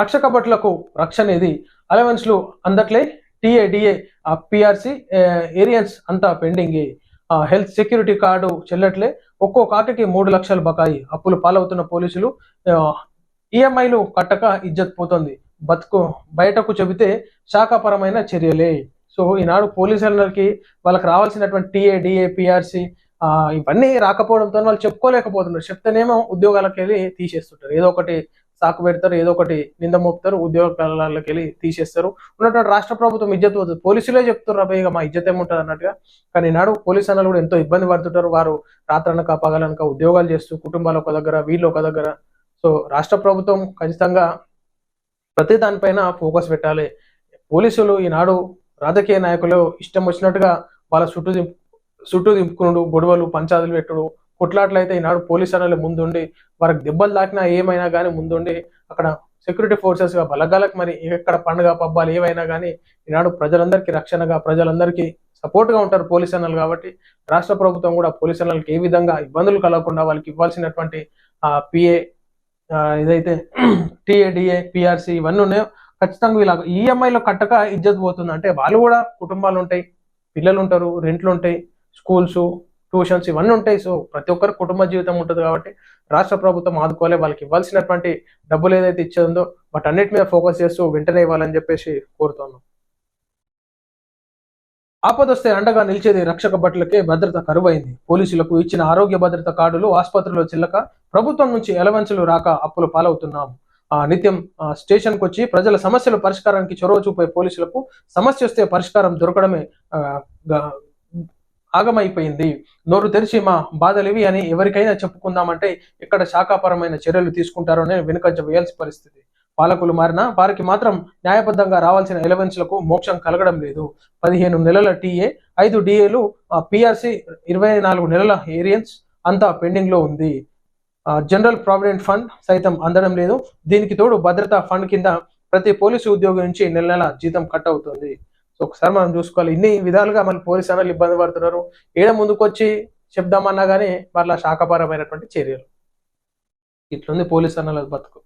రక్షక భట్లకు రక్షణ ఇది అలవెన్స్లు అందట్లే టీఏడిఏ పిఆర్సి ఏరియన్స్ అంతా పెండింగ్. హెల్త్ సెక్యూరిటీ కార్డు చెల్లట్లే ఒక్కో కాకకి మూడు లక్షల బకాయి అప్పులు పాలవుతున్న పోలీసులు ఈఎంఐలు కట్టక ఇజ్జత్ పోతుంది. బతుకు బయటకు చెబితే శాఖాపరమైన చర్యలే. సో ఈనాడు పోలీసులకి వాళ్ళకి రావాల్సినటువంటి టీఏడిఏ పిఆర్సి ఇవన్నీ రాకపోవడంతో వాళ్ళు చెప్పుకోలేకపోతున్నారు. చెప్తేనేమో ఉద్యోగాలకు వెళ్ళి తీసేస్తుంటారు. ఏదో ఒకటి సాకు పెడతారు ఏదో ఒకటి నింద మోపుతారు ఉద్యోగాలకు వెళ్ళి తీసేస్తారు. ఉన్నటువంటి రాష్ట్ర ప్రభుత్వం ఇజ్జత్ పోతుంది. పోలీసులే చెప్తున్నారు అబ్బాయి ఇక మా ఇజ్జత్ ఏముంటుంది అన్నట్టుగా. కానీ ఈనాడు పోలీసు అన్నలు కూడా ఎంతో ఇబ్బంది పడుతుంటారు. వారు రాత్రనక పగలనక ఉద్యోగాలు చేస్తూ కుటుంబాలు ఒక దగ్గర వీళ్ళు ఒక దగ్గర. సో రాష్ట్ర ప్రభుత్వం ఖచ్చితంగా ప్రతి దానిపైన ఫోకస్ పెట్టాలి. పోలీసులు ఈనాడు రాజకీయ నాయకులు ఇష్టం వచ్చినట్టుగా వాళ్ళ చుట్టూ దింపు చుట్టూ దింపుకునుడు గొడవలు పంచాదులు పెట్టుడు కొట్లాట్లయితే ఈనాడు పోలీస్ అన్నలు ముందుండి వారికి దెబ్బలు తాకినా ఏమైనా కానీ ముందుండి అక్కడ సెక్యూరిటీ ఫోర్సెస్గా బలగాలకు మరి ఎక్కడ పండుగ పబ్బాలు ఏవైనా కానీ ఈనాడు ప్రజలందరికీ రక్షణగా ప్రజలందరికీ సపోర్ట్గా ఉంటారు పోలీస్ అన్నలు కాబట్టి రాష్ట్ర ప్రభుత్వం కూడా పోలీస్ అన్నలకు ఏ విధంగా ఇబ్బందులు కలగకుండా వాళ్ళకి ఇవ్వాల్సినటువంటి ఆ పిఏ ఇదైతే టీఏడిఏ పిఆర్సీ ఇవన్నీ ఉన్నాయో ఖచ్చితంగా వీళ్ళ ఈఎంఐలో కట్టక ఇజ్జత్ పోతుంది. అంటే వాళ్ళు కూడా కుటుంబాలు ఉంటాయి పిల్లలు ఉంటారు రెంట్లు ఉంటాయి స్కూల్స్ ట్యూషన్స్ ఇవన్నీ ఉంటాయి. సో ప్రతి ఒక్కరు కుటుంబ జీవితం ఉంటుంది కాబట్టి రాష్ట్ర ప్రభుత్వం ఆదుకోవాలి వాళ్ళకి ఇవ్వాల్సినటువంటి డబ్బులు ఏదైతే ఇచ్చేందో వాటి అన్నిటి మీద ఫోకస్ చేస్తూ వెంటనే ఇవ్వాలని చెప్పేసి కోరుతున్నాం. ఆపదొస్తే అండగా నిలిచేది రక్షక భట్లకే భద్రత కరువైంది. పోలీసులకు ఇచ్చిన ఆరోగ్య భద్రత కార్డులు ఆసుపత్రిలో చిల్లక ప్రభుత్వం నుంచి ఎలవెన్సులు రాక అప్పులు పాలవుతున్నాం. ఆ నిత్యం స్టేషన్కి వచ్చి ప్రజల సమస్యల పరిష్కారానికి చొరవ చూపే పోలీసులకు సమస్య వస్తే పరిష్కారం దొరకడమే ఆగమైపోయింది. నోరు తెరిచి మా బాధలివి అని ఎవరికైనా చెప్పుకుందామంటే ఇక్కడ శాఖాపరమైన చర్యలు తీసుకుంటారనే వెనుకంజ వేయాల్సిన పరిస్థితి. పాలకులు మారినా వారికి మాత్రం న్యాయబద్ధంగా రావాల్సిన ఎలవెన్స్లకు మోక్షం కలగడం లేదు. పదిహేను నెలల టీఏ ఐదు డిఏలు పిఆర్సి ఇరవై నాలుగు నెలల ఏరియన్స్ అంతా పెండింగ్లో ఉంది జనరల్ ప్రావిడెంట్ ఫండ్ సైతం అందడం లేదు. దీనికి తోడు భద్రతా ఫండ్ కింద ప్రతి పోలీసు ఉద్యోగి నుంచి నెల నెల జీతం కట్ అవుతుంది. ఒకసారి మనం చూసుకోవాలి. ఇన్ని విధాలుగా మన పోలీస్ అన్నలు ఇబ్బంది పడుతున్నారు. ఏడ ముందుకొచ్చి చెప్దామన్నా కానీ వాళ్ళ శాఖపరమైనటువంటి చర్యలు. ఇట్లుంది పోలీస్ అన్నలకు బతుకు.